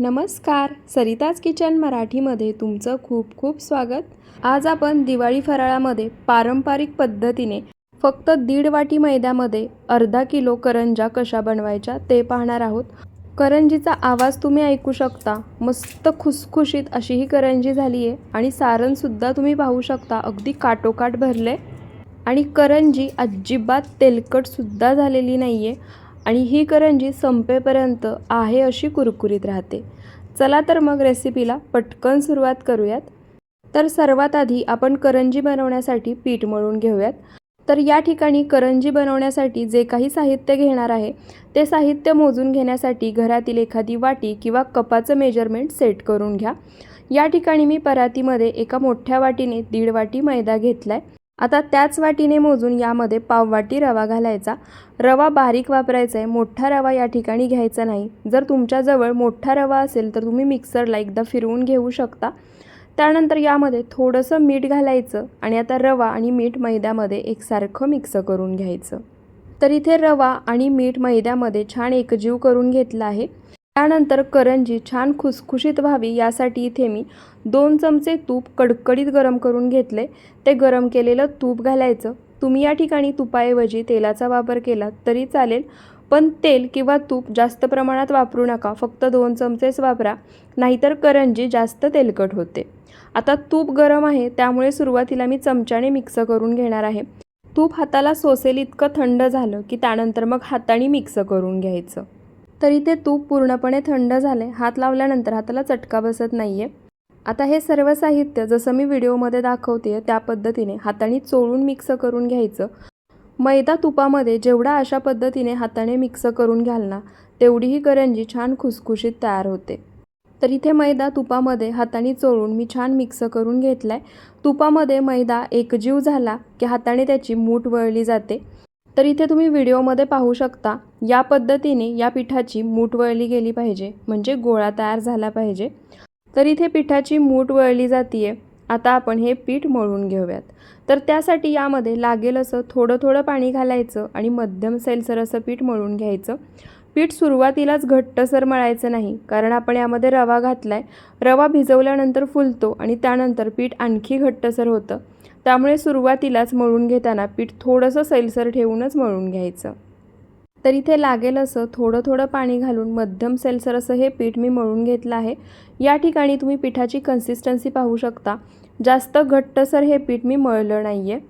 नमस्कार. सरिताज किचन मराठीमध्ये तुमचं खूप खूप स्वागत. आज आपण दिवाळी फराळामध्ये पारंपरिक पद्धतीने फक्त दीड वाटी मैद्यामध्ये अर्धा किलो करंजा कशा बनवायच्या ते पाहणार आहोत. करंजीचा आवाज तुम्ही ऐकू शकता. मस्त खुसखुशीत अशी ही करंजी झाली आहे आणि सारणसुद्धा तुम्ही पाहू शकता. अगदी काटोकाट भरले. आणि करंजी अजिबात तेलकटसुद्धा झालेली नाही आहे आणि ही करंजी संपेपर्यंत आहे अशी कुरकुरीत राहते. चला तर मग रेसिपीला पटकन सुरुवात करूयात. तर सर्वात आधी आपण करंजी बनवण्यासाठी पीठ मळून घेऊयात. तर या ठिकाणी करंजी बनवण्यासाठी जे काही साहित्य घेणार आहे ते साहित्य मोजून घेण्यासाठी घरातील एखादी वाटी किंवा कपाचं मेजरमेंट सेट करून घ्या. या ठिकाणी मी परातीमध्ये एका मोठ्या वाटीने दीड वाटी मैदा घेतला आहे आता त्याच वाटीने मोजून यामध्ये पाववाटी रवा घालायचा. रवा बारीक वापरायचा आहे मोठा रवा या ठिकाणी घ्यायचा नाही. जर तुमच्याजवळ मोठा रवा असेल तर तुम्ही मिक्सरला एकदा फिरवून घेऊ शकता. त्यानंतर यामध्ये थोडंसं मीठ घालायचं आणि आता रवा आणि मीठ मैद्यामध्ये एकसारखं मिक्स करून घ्यायचं. तर इथे रवा आणि मीठ मैद्यामध्ये छान एकजीव करून घेतला आहे. त्यानंतर करंजी छान खुसखुशीत व्हावी यासाठी इथे मी दोन चमचे तूप कडकडीत गरम करून घेतले. ते गरम केलेलं तूप घालायचं. तुम्ही या ठिकाणी तुपाऐवजी तेलाचा वापर केला तरी चालेल पण तेल किंवा तूप जास्त प्रमाणात वापरू नका. फक्त दोन चमचेच वापरा नाहीतर करंजी जास्त तेलकट होते. आता तूप गरम आहे त्यामुळे सुरुवातीला मी चमच्याने मिक्स करून घेणार आहे. तूप हाताला सोसेल इतकं थंड झालं की त्यानंतर मग हाताने मिक्स करून घ्यायचं. तरी ते तूप पूर्णपणे थंड झाले हात लावल्यानंतर हाताला चटका बसत नाही आहे आता हे सर्व साहित्य जसं मी व्हिडिओमध्ये दाखवते त्या पद्धतीने हाताने चोळून मिक्स करून घ्यायचं. मैदा तुपामध्ये जेवढा अशा पद्धतीने हाताने मिक्स करून घ्याल ना तेवढी ही करंजी छान खुसखुशीत तयार होते. तर इथे मैदा तुपामध्ये हाताने चोळून मी छान मिक्स करून घेतला आहे तुपामध्ये मैदा एकजीव झाला की हाताने त्याची मूठ वळली जाते. तर इथे तुम्ही व्हिडिओमध्ये पाहू शकता या पद्धतीने या पिठाची मूठ वळली गेली पाहिजे म्हणजे गोळा तयार झाला पाहिजे. तर इथे पिठाची मूठ वळली जाते आता आपण हे पीठ मळून घेऊयात. तर त्यासाठी यामध्ये लागेल असं थोडं थोडं पाणी घालायचं आणि मध्यम सैलसर असं पीठ मळून घ्यायचं. पीठ सुरुवातीलाच घट्टसर मळायचं नाही कारण आपण यामध्ये रवा घातला आहे रवा भिजवल्यानंतर फुलतो आणि त्यानंतर पीठ आणखी घट्टसर होतं. त्यामुळे सुरुवातीलाच मळून घेताना पीठ थोडंसं सैलसर ठेवूनच मळून घ्यायचं. तर इथे लागेल असं थोडं थोडं पाणी घालून मध्यम सेल्सर असं हे पीठ मी मळून घेतलं आहे. या ठिकाणी तुम्ही पिठाची कन्सिस्टन्सी पाहू शकता. जास्त घट्टसर हे पीठ मी मळलं नाही आहे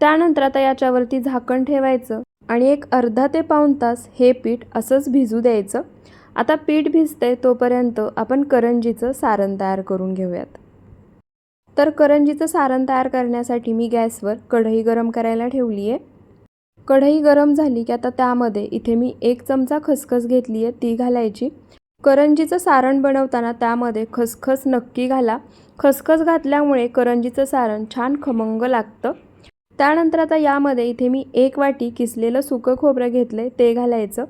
त्यानंतर आता याच्यावरती झाकण ठेवायचं आणि एक अर्धा ते पाऊण तास हे पीठ असंच भिजू द्यायचं. आता पीठ भिजते तोपर्यंत आपण करंजीचं सारण तयार करून घेऊयात. तर करंजीचं सारण तयार करण्यासाठी मी गॅसवर कढई गरम करायला ठेवली आहे कढई गरम झाली की आता त्यामध्ये इथे मी एक चमचा खसखस घेतली आहे ती घालायची. करंजीचं सारण बनवताना त्यामध्ये खसखस नक्की घाला. खसखस घातल्यामुळे करंजीचं सारण छान खमंग लागतं. त्यानंतर आता यामध्ये इथे मी एक वाटी किसलेलं सुकं खोबरं घेतलं ते घालायचं.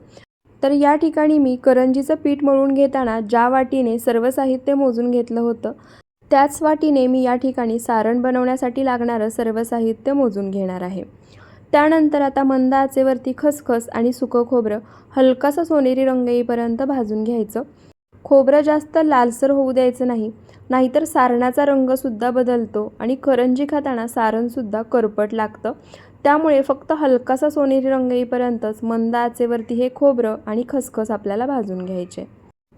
तर या ठिकाणी मी करंजीचं पीठ मळून घेताना ज्या वाटीने सर्व साहित्य मोजून घेतलं होतं त्याच वाटीने मी या ठिकाणी सारण बनवण्यासाठी लागणारं सर्व साहित्य मोजून घेणार आहे. त्यानंतर आता मंद आचेवरती खसखस आणि सुकं खोबरं हलकासा सोनेरी रंग येईपर्यंत भाजून घ्यायचं. खोबरं जास्त लालसर होऊ द्यायचं नाही नाहीतर सारणाचा रंगसुद्धा बदलतो आणि करंजी खाताना सारणसुद्धा करपट लागतं. त्यामुळे फक्त हलकासा सोनेरी रंग येईपर्यंतच मंद आचेवरती हे खोबरं आणि खसखस आपल्याला भाजून घ्यायचे.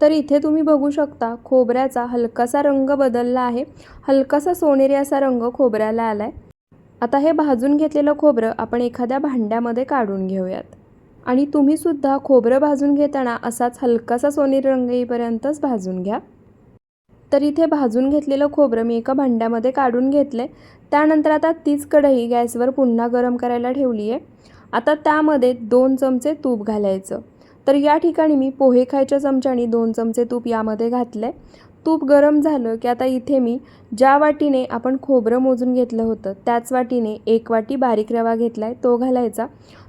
तर इथे तुम्ही बघू शकता खोबऱ्याचा हलकासा रंग बदलला आहे. हलकासा सोनेरी असा रंग खोबऱ्याला आला आहे आता हे भाजून घेतलेलं खोबरं आपण एखाद्या भांड्यामध्ये काढून घेऊयात. आणि तुम्हीसुद्धा खोबरं भाजून घेताना असाच हलकासा सोनेरी रंग येईपर्यंतच भाजून घ्या. तर इथे भाजून घेतलेलं खोबरं मी एका भांड्यामध्ये काढून घेतले त्यानंतर आता तीच कढई गॅसवर पुन्हा गरम करायला ठेवली आहे आता त्यामध्ये दोन चमचे तूप घालायचं. तर या ठिकाणी मी पोहे खायच्या चमच्याने दोन चमचे तूप यामध्ये घातले तूप गरम झालं की आता इथे मी ज्या वाटीने आपण खोबरं मोजून घेतलं होतं त्याच वाटीने एक वाटी बारीक रवा घेतला आहे तो घालायचा.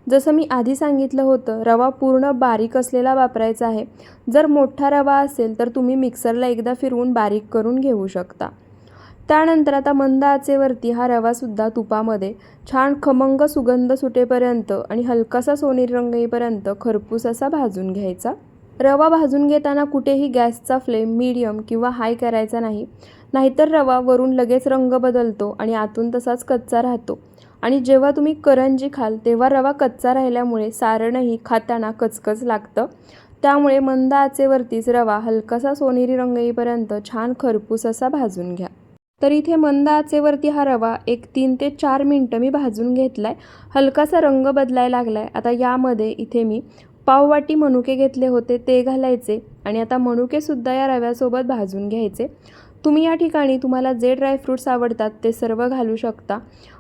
जसं मी आधी सांगितलं होतं रवा पूर्ण बारीक असलेला वापरायचा आहे. जर मोठा रवा असेल तर तुम्ही मिक्सरला एकदा फिरवून बारीक करून घेऊ शकता. त्यानंतर आता मंद आचेवरती हा रवासुद्धा तुपामध्ये छान खमंग सुगंध सुटेपर्यंत आणि हलकासा सोनेरी रंग येईपर्यंत खरपूस असा भाजून घ्यायचा. रवा भाजून घेताना कुठेही गॅसचा फ्लेम मीडियम किंवा हाय करायचा नाही. नाहीतर रवा वरून लगेच रंग बदलतो आणि आतून तसाच कच्चा राहतो. आणि जेव्हा तुम्ही करंजी खाल तेव्हा रवा कच्चा राहिल्यामुळे सारणही खाताना कचकच लागतं. त्यामुळे मंद आचेवरतीच रवा हलकासा सोनेरी रंग येईपर्यंत छान खरपूस असा भाजून घ्या. तर इथे मंद आचेवरती हा रवा एक तीन ते चार मिनटं मी भाजून घेतला आहे हलकासा रंग बदलायला लागला आहे आता यामध्ये इथे मी पाववाटी मनुके घेतले होते ते घालायचे आणि आता मनुकेसुद्धा या रव्यासोबत भाजून घ्यायचे. तुम्ही या ठिकाणी तुम्हाला जे ड्रायफ्रूट्स आवडतात ते सर्व घालू शकता.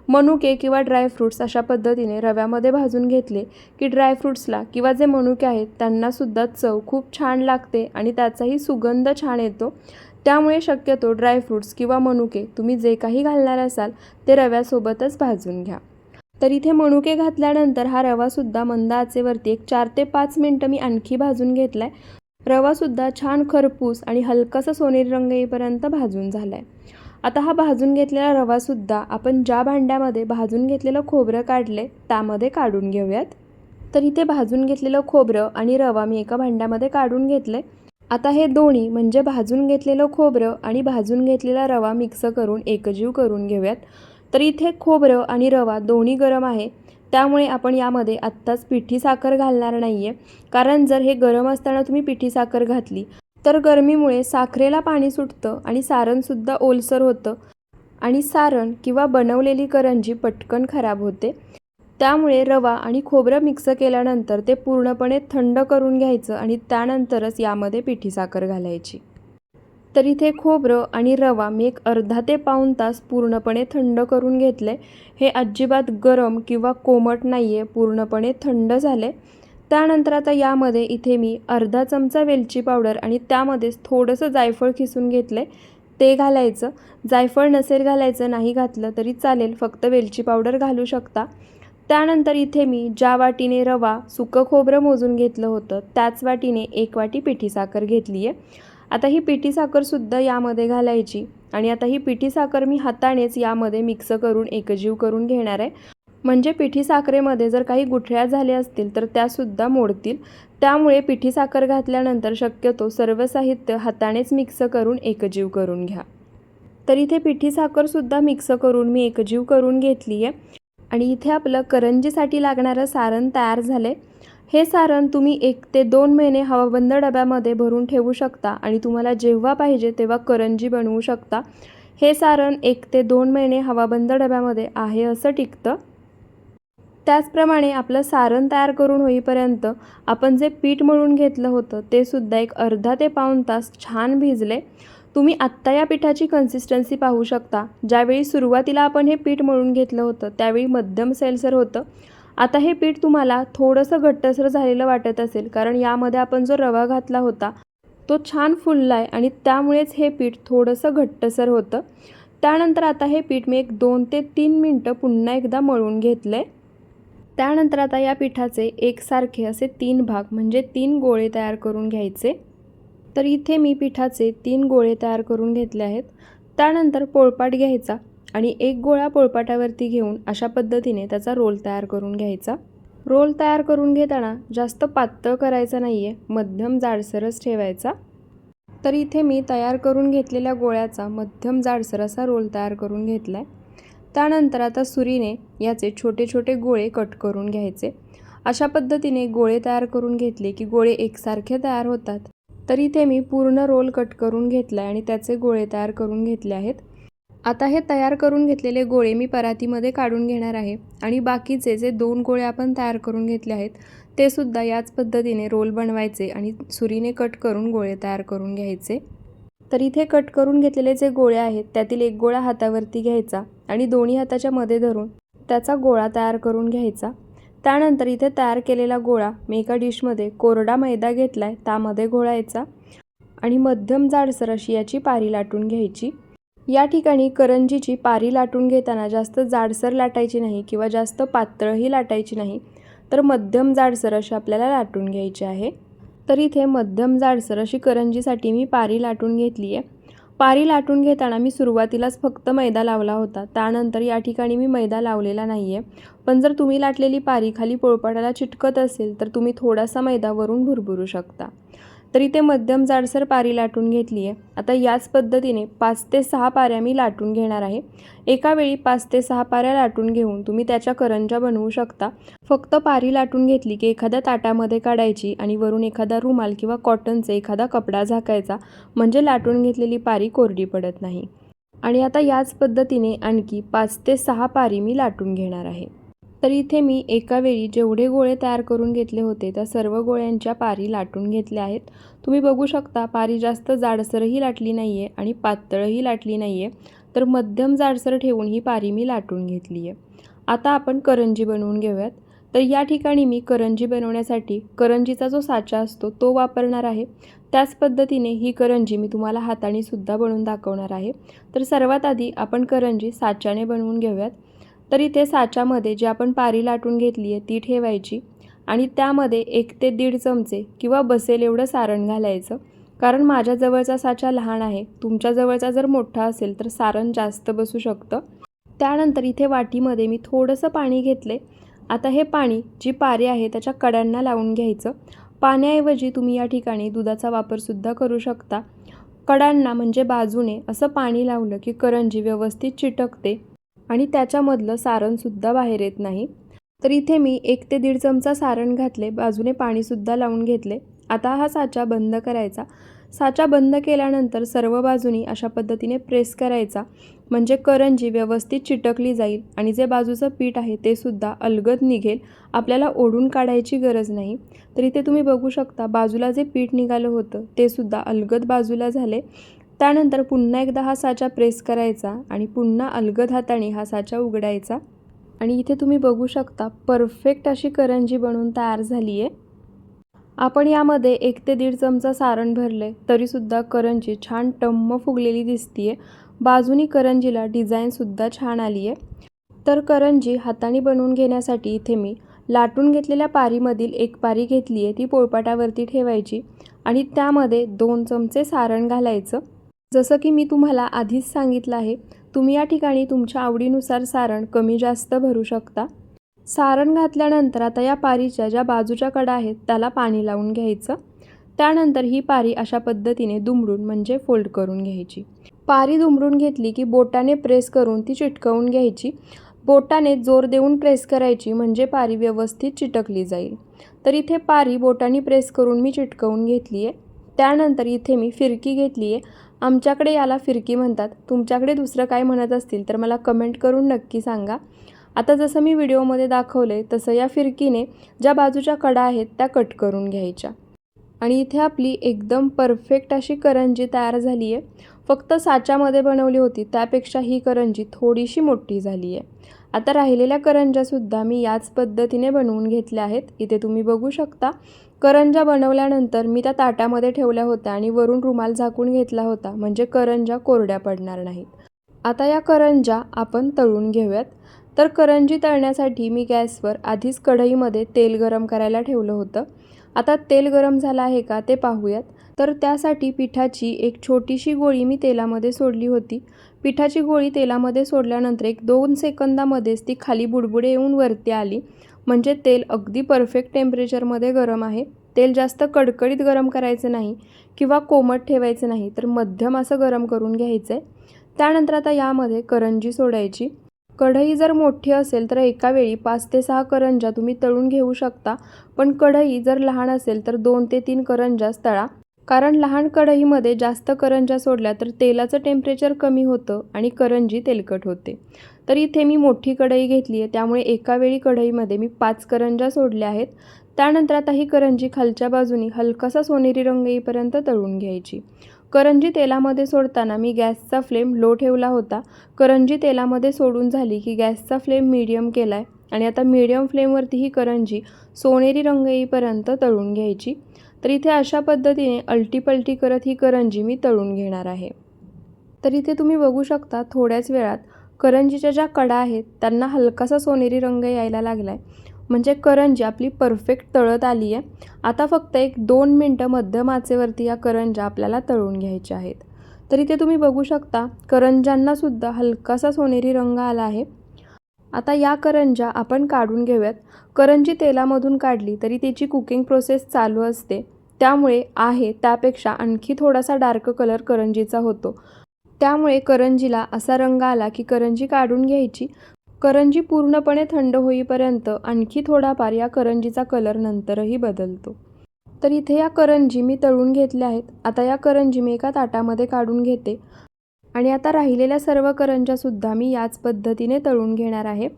मनुके किंवा ड्रायफ्रूट्स अशा पद्धतीने रव्यामध्ये भाजून घेतले की ड्रायफ्रूट्सला किंवा जे मनुके आहेत त्यांनासुद्धा चव खूप छान लागते आणि त्याचाही सुगंध छान येतो. त्यामुळे शक्यतो ड्रायफ्रूट्स किंवा मनुके तुम्ही जे काही घालणार असाल ते रव्यासोबतच भाजून घ्या. तर इथे मनुके घातल्यानंतर हा रवासुद्धा मंद आचेवरती एक चार ते पाच मिनटं मी आणखी भाजून घेतला आहे रवासुद्धा छान खरपूस आणि हलकासा सोनेरी रंग येईपर्यंत भाजून झाला आहे आता हा भाजून घेतलेला रवासुद्धा आपण ज्या भांड्यामध्ये भाजून घेतलेलं खोबरं काढले त्यामध्ये काढून घेऊयात. तर इथे भाजून घेतलेलं खोबरं आणि रवा मी एका भांड्यामध्ये काढून घेतले आता हे दोन्ही म्हणजे भाजून घेतलेलं खोबरं आणि भाजून घेतलेला रवा मिक्स करून एकजीव करून घेऊयात. तर इथे खोबरं आणि रवा दोन्ही गरम आहे. त्यामुळे आपण यामध्ये आत्ताच पिठी साखर घालणार नाही आहे कारण जर हे गरम असताना तुम्ही पिठी साखर घातली तर गरमीमुळे साखरेला पाणी सुटतं आणि सारणसुद्धा ओलसर होतं. आणि सारण किंवा बनवलेली करंजी पटकन खराब होते. त्यामुळे रवा आणि खोबरं मिक्स केल्यानंतर ते पूर्णपणे थंड करून घ्यायचं आणि त्यानंतरच यामध्ये पिठी साखर घालायची. तर इथे खोबरं आणि रवा मी एक अर्धा ते पाऊण तास पूर्णपणे थंड करून घेतले. हे अजिबात गरम किंवा कोमट नाही आहे पूर्णपणे थंड झाले. त्यानंतर आता यामध्ये इथे मी अर्धा चमचा वेलची पावडर आणि त्यामध्येच थोडंसं जायफळ खिसून घेतलं. आहे ते घालायचं. जायफळ नसेल घालायचं नाही घातलं तरी चालेल फक्त वेलची पावडर घालू शकता. त्यानंतर इथे मी ज्या वाटीने रवा सुकं खोबरं मोजून घेतलं होतं त्याच वाटीने एक वाटी पिठी साखर घेतली आहे आता ही पिठी साखरसुद्धा यामध्ये घालायची आणि आता ही पिठी साखर मी हातानेच यामध्ये मिक्स करून एकजीव करून घेणार आहे. म्हणजे पिठी साखरेमध्ये जर काही गुठळ्या झाल्या असतील तर त्यासुद्धा मोडतील. त्यामुळे पिठी साखर घातल्यानंतर शक्यतो सर्व साहित्य हातानेच मिक्स करून एकजीव करून घ्या. तर इथे पिठी साखरसुद्धा मिक्स करून मी एकजीव करून घेतली आहे आणि इथे आपलं करंजीसाठी लागणारं सारण तयार झालं आहे हे सारण तुम्ही एक ते दोन महिने हवाबंद डब्यामध्ये भरून ठेवू शकता आणि तुम्हाला जेव्हा पाहिजे तेव्हा करंजी बनवू शकता. हे सारण एक ते दोन महिने हवाबंद डब्यामध्ये आहे असं टिकतं. त्याचप्रमाणे आपलं सारण तयार करून होईपर्यंत आपण जे पीठ मळून घेतलं होतं ते सुद्धा एक अर्धा ते पाऊण तास छान भिजले. तुम्ही आत्ता या पिठाची कन्सिस्टन्सी पाहू शकता. ज्यावेळी सुरुवातीला आपण हे पीठ मळून घेतलं होतं त्यावेळी मध्यम सैलसर होतं. आता हे पीठ तुम्हाला थोडंसं घट्टसर झालेलं वाटत असेल कारण यामध्ये आपण जो रवा घातला होता तो छान फुलला आहे आणि त्यामुळेच हे पीठ थोडंसं घट्टसर होतं. त्यानंतर आता हे पीठ मी एक दोन ते तीन मिनटं पुन्हा एकदा मळून घेतलं आहे त्यानंतर आता या पिठाचे एकसारखे असे तीन भाग म्हणजे तीन गोळे तयार करून घ्यायचे. तर इथे मी पिठाचे तीन गोळे तयार करून घेतले आहेत. त्यानंतर पोळपाट घ्यायचा. आणि एक गोळा पोळपाटावरती घेऊन अशा पद्धतीने त्याचा रोल तयार करून घ्यायचा. रोल तयार करून घेताना जास्त पातळ करायचा नाही आहे मध्यम जाडसरच ठेवायचा. तर इथे मी तयार करून घेतलेल्या गोळ्याचा मध्यम जाडसर असा रोल तयार करून घेतला आहे त्यानंतर आता सुरीने याचे छोटे छोटे गोळे कट करून घ्यायचे. अशा पद्धतीने गोळे तयार करून घेतले की गोळे एकसारखे तयार होतात. तर इथे मी पूर्ण रोल कट करून घेतला आहे आणि त्याचे गोळे तयार करून घेतले आहेत. आता हे तयार करून घेतलेले गोळे मी परातीमध्ये काढून घेणार आहे आणि बाकीचे जे दोन गोळे आपण तयार करून घेतले आहेत ते सुद्धा याच पद्धतीने रोल बनवायचे आणि सुरीने कट करून गोळे तयार करून घ्यायचे. तर इथे कट करून घेतलेले जे गोळे आहेत त्यातील एक गोळा हातावरती घ्यायचा आणि दोन्ही हाताच्या मध्ये धरून त्याचा गोळा तयार करून घ्यायचा. त्यानंतर इथे तयार केलेला गोळा मी एका डिशमध्ये कोरडा मैदा घेतला आहे त्यामध्ये घोळायचा आणि मध्यम जाडसर अशी याची पारी लाटून घ्यायची. या ठिकाणी करंजीची पारी लाटून घेताना जास्त जाडसर लाटायची नाही किंवा जास्त पातळही लाटायची नाही तर मध्यम जाडसर अशी आपल्याला लाटून घ्यायची आहे. तर इथे मध्यम जाडसर अशी करंजीसाठी मी पारी लाटून घेतली आहे. पारी लाटून घेताना मी सुरुवातीलाच फक्त मैदा लावला होता. त्यानंतर या ठिकाणी मी मैदा लावलेला नाही आहे पण जर तुम्ही लाटलेली पारी खाली पोळपाटाला चिटकत असेल तर तुम्ही थोडासा मैदा वरून भुरभुरू शकता. तर इथे मध्यम जाडसर पारी लाटून घेतली आहे आता याच पद्धतीने पाच ते सहा पाऱ्या मी लाटून घेणार आहे. एका वेळी पाच ते सहा पाऱ्या लाटून घेऊन तुम्ही त्याच्या करंजा बनवू शकता. फक्त पारी लाटून घेतली की एखाद्या ताटामध्ये काढायची आणि वरून एखादा रुमाल किंवा कॉटनचा एखादा कपडा झाकायचा म्हणजे लाटून घेतलेली पारी कोरडी पडत नाही. आणि आता याच पद्धतीने आणखी पाच ते सहा पारी मी लाटून घेणार आहे. तर इथे मी एका वेळी जेवढे गोळे तयार करून घेतले होते त्या सर्व गोळ्यांच्या पारी लाटून घेतल्या आहेत. तुम्ही बघू शकता पारी जास्त जाडसरही लाटली नाही आहे आणि पातळही लाटली नाही आहे तर मध्यम जाडसर ठेवून ही पारी मी लाटून घेतली आहे आता आपण करंजी बनवून घेऊयात. तर या ठिकाणी मी करंजी बनवण्यासाठी करंजीचा जो साचा असतो तो वापरणार आहे. त्याच पद्धतीने ही करंजी मी तुम्हाला हाताने सुद्धा बनवून दाखवणार आहे. तर सर्वात आधी आपण करंजी साच्याने बनवून घेऊयात. तर इथे साच्यामध्ये जी आपण पारी लाटून घेतली आहे ती ठेवायची आणि त्यामध्ये एक ते दीड चमचे किंवा बसेल एवढं सारण घालायचं. कारण माझ्या जवळचा साचा लहान आहे. तुमच्या जवळचा जर मोठा असेल तर सारण जास्त बसू शकतं. त्यानंतर इथे वाटीमध्ये मी थोडंसं पाणी घेतले आता हे पाणी जी पारी आहे त्याच्या कड्यांना लावून घ्यायचं. पाण्याऐवजी तुम्ही या ठिकाणी दुधाचा वापरसुद्धा करू शकता. कडांना म्हणजे बाजूने असं पाणी लावलं की करंजी व्यवस्थित चिटकते. आणि त्याच्यामधलं सारणसुद्धा बाहेर येत नाही. तर इथे मी एक ते दीड चमचा सारण घातले बाजूने पाणीसुद्धा लावून घेतले. आता हा साचा बंद करायचा. साचा बंद केल्यानंतर सर्व बाजूनी अशा पद्धतीने प्रेस करायचा. म्हणजे करंजी व्यवस्थित चिटकली जाईल आणि जे बाजूचं पीठ आहे ते सुद्धा अलगद निघेल. आपल्याला ओढून काढायची गरज नाही. तर इथे तुम्ही बघू शकता बाजूला जे पीठ निघालं होतं ते सुद्धा अलगद बाजूला झाले. त्यानंतर पुन्हा एकदा हा साचा प्रेस करायचा आणि पुन्हा अलगद हाताने हा साचा उघडायचा. आणि इथे तुम्ही बघू शकता परफेक्ट अशी करंजी बनवून तयार झाली आहे आपण यामध्ये एक ते दीड चमचा सारण भरले तरीसुद्धा करंजी छान टम्म फुगलेली दिसतीये. बाजूनी करंजीला डिझाईनसुद्धा छान आली आहे तर करंजी हाताने बनवून घेण्यासाठी इथे मी लाटून घेतलेल्या पारीमधील एक पारी घेतली आहे ती पोळपाटावरती ठेवायची आणि त्यामध्ये दोन चमचे सारण घालायचं. जसं की मी तुम्हाला आधीच सांगितलं आहे तुम्ही या ठिकाणी तुमच्या आवडीनुसार सारण कमी जास्त भरू शकता. सारण घातल्यानंतर आता या पारीच्या ज्या बाजूच्या कडा आहेत त्याला पाणी लावून घ्यायचं. त्यानंतर ही पारी अशा पद्धतीने दुमडून म्हणजे फोल्ड करून घ्यायची. पारी दुमडून घेतली की बोटाने प्रेस करून ती चिटकवून घ्यायची. बोटाने जोर देऊन प्रेस करायची म्हणजे पारी व्यवस्थित चिटकली जाईल. तर इथे पारी बोटाने प्रेस करून मी चिटकवून घेतली आहे त्यानंतर इथे मी फिरकी घेतली आहे आमच्याकडे याला फिरकी म्हणतात. तुमच्याकडे दुसरं काय म्हणत असतील तर मला कमेंट करून नक्की सांगा. आता जसं मी व्हिडिओमध्ये दाखवलं आहे तसं या फिरकीने ज्या बाजूच्या कडा आहेत त्या कट करून घ्यायच्या. आणि इथे आपली एकदम परफेक्ट अशी करंजी तयार झाली आहे फक्त साच्यामध्ये बनवली होती त्यापेक्षा ही करंजी थोडीशी मोठी झाली आहे आता राहिलेल्या करंज्यासुद्धा मी याच पद्धतीने बनवून घेतल्या आहेत. इथे तुम्ही बघू शकता करंजा बनवल्यानंतर मी त्या ताटामध्ये ठेवल्या होत्या आणि वरून रुमाल झाकून घेतला होता म्हणजे करंजा कोरड्या पडणार नाहीत. आता या करंजा आपण तळून घेऊयात. तर करंजी तळण्यासाठी मी गॅसवर आधीच कढईमध्ये तेल गरम करायला ठेवलं होतं. आता तेल गरम झालं आहे का ते पाहूयात. तर त्यासाठी पिठाची एक छोटीशी गोळी मी तेलामध्ये सोडली होती. पिठाची गोळी तेलामध्ये सोडल्यानंतर एक दोन सेकंदामध्येच ती खाली बुडबुडे येऊन वरती आली. म्हणजे तेल अगदी परफेक्ट टेम्परेचरमध्ये गरम आहे. तेल जास्त कडकडीत गरम करायचं नाही किंवा कोमट ठेवायचं नाही तर मध्यम असं गरम करून घ्यायचं आहे त्यानंतर आता यामध्ये करंजी सोडायची. कढई जर मोठी असेल तर एका वेळी पाच ते सहा करंजा तुम्ही तळून घेऊ शकता. पण कढई जर लहान असेल तर दोन ते तीन करंजाच तळा. कारण लहान कढईमध्ये जास्त करंजा सोडल्या तर तेलाचं टेम्परेचर कमी होतं आणि करंजी तेलकट होते. तर इथे मी मोठी कढई घेतली आहे. त्यामुळे एका वेळी कढईमध्ये मी पाच करंजा सोडल्या आहेत. त्यानंतर आता ही करंजी खालच्या बाजूनी हलकासा सोनेरी रंग येईपर्यंत तळून घ्यायची. करंजी तेलामध्ये सोडताना मी गॅसचा फ्लेम लो ठेवला होता. करंजी तेलामध्ये सोडून झाली की गॅसचा फ्लेम मीडियम केला आहे आणि आता मीडियम फ्लेमवरती ही करंजी सोनेरी रंग येईपर्यंत तळून घ्यायची. तर इथे अशा पद्धतीने अलटीपलटी करत ही करंजी मी तळून घेणार आहे. तर इथे तुम्ही बघू शकता थोड्याच वेळात करंजीच्या ज्या कडा आहेत त्यांना हलकासा सोनेरी रंग यायला लागला आहे म्हणजे करंजी आपली परफेक्ट तळत आली आहे आता फक्त एक दोन मिनटं मध्यम आचेवरती या करंजा आपल्याला तळून घ्यायच्या आहेत. तर इथे तुम्ही बघू शकता करंजांनासुद्धा हलकासा सोनेरी रंग आला आहे. आता या करंजा आपण काढून घेऊयात. करंजी तेलामधून काढली तरी त्याची कुकिंग प्रोसेस चालू असते. त्यामुळे आहे त्यापेक्षा आणखी थोडासा डार्क कलर करंजीचा होतो. त्यामुळे करंजीला असा रंग आला की करंजी काढून घ्यायची. करंजी पूर्णपणे थंड होईपर्यंत आणखी थोडाफार या करंजीचा कलर नंतरही बदलतो. तर इथे या करंजी मी तळून घेतल्या आहेत. आता या करंजी मी एका ताटामध्ये काढून घेते. आणि आता राहिलेल्या सर्व करंज्यासुद्धा मी याच पद्धतीने तळून घेणार आहे.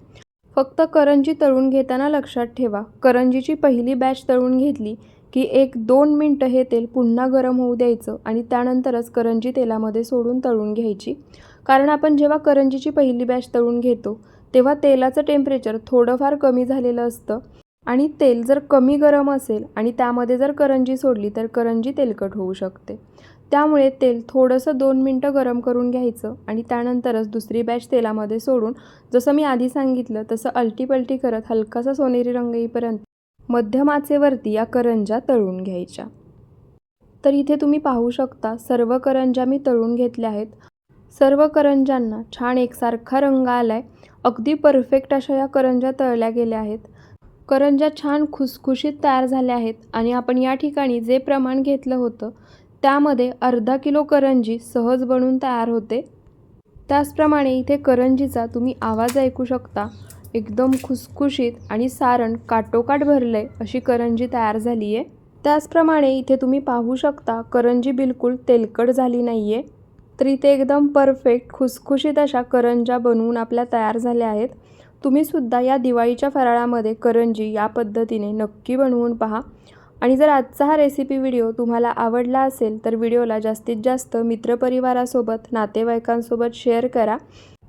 फक्त करंजी तळून घेताना लक्षात ठेवा. करंजीची पहिली बॅच तळून घेतली. की एक दोन मिनटं हे तेल पुन्हा गरम होऊ द्यायचं आणि त्यानंतरच करंजी तेलामध्ये सोडून तळून घ्यायची. कारण आपण जेव्हा करंजीची पहिली बॅच तळून घेतो तेव्हा तेलाचं टेम्परेचर थोडंफार कमी झालेलं असतं आणि तेल जर कमी गरम असेल आणि त्यामध्ये जर करंजी सोडली तर करंजी तेलकट होऊ शकते. त्यामुळे तेल थोडंसं दोन मिनटं गरम करून घ्यायचं आणि त्यानंतरच दुसरी बॅच तेलामध्ये सोडून जसं मी आधी सांगितलं तसं अलटीपलटी करत हलकासा सोनेरी रंग येईपर्यंत मध्यम आचेवरती या करंजा तळून घ्यायच्या. तर इथे तुम्ही पाहू शकता सर्व करंजा मी तळून घेतल्या आहेत. सर्व करंजांना छान एकसारखा रंग आला आहे अगदी परफेक्ट अशा या करंजा तळल्या गेल्या आहेत. करंजा छान खुसखुशीत तयार झाल्या आहेत आणि आपण या ठिकाणी जे प्रमाण घेतलं होतं त्यामध्ये अर्धा किलो करंजी सहज बनून तयार होते. त्याचप्रमाणे इथे करंजीचा तुम्ही आवाज ऐकू शकता. एकदम खुसखुशीत आणि सारण काटोकाट भरलं आहे अशी करंजी तयार झाली आहे त्याचप्रमाणे इथे तुम्ही पाहू शकता करंजी बिलकुल तेलकट झाली नाही आहे तर इथे एकदम परफेक्ट खुसखुशीत अशा करंजा बनवून आपल्या तयार झाल्या आहेत. तुम्हीसुद्धा या दिवाळीच्या फराळामध्ये करंजी या पद्धतीने नक्की बनवून पहा. आणि जर आजचा हा रेसिपी व्हिडिओ तुम्हाला आवडला असेल तर व्हिडिओला जास्तीत जास्त मित्रपरिवारासोबत नातेवाईकांसोबत शेअर करा.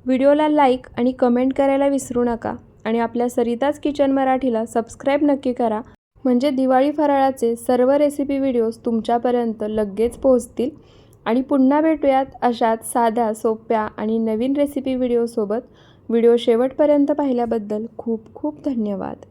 व्हिडिओला लाईक आणि कमेंट करायला विसरू नका आणि आपल्या सरिताज किचन मराठीला सबस्क्राईब नक्की करा. म्हणजे दिवाळी फराळाचे सर्व रेसिपी व्हिडिओज तुमच्यापर्यंत लगेच पोहोचतील. आणि पुन्हा भेटूयात अशात साध्या सोप्या आणि नवीन रेसिपी व्हिडिओसोबत. व्हिडिओ शेवटपर्यंत पाहिल्याबद्दल खूप खूप धन्यवाद.